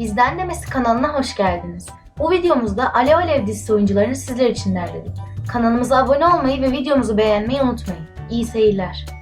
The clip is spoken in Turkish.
Bizden Demesi kanalına hoş geldiniz. Bu videomuzda Alev Alev dizisi oyuncularını sizler için derledik. Kanalımıza abone olmayı ve videomuzu beğenmeyi unutmayın. İyi seyirler.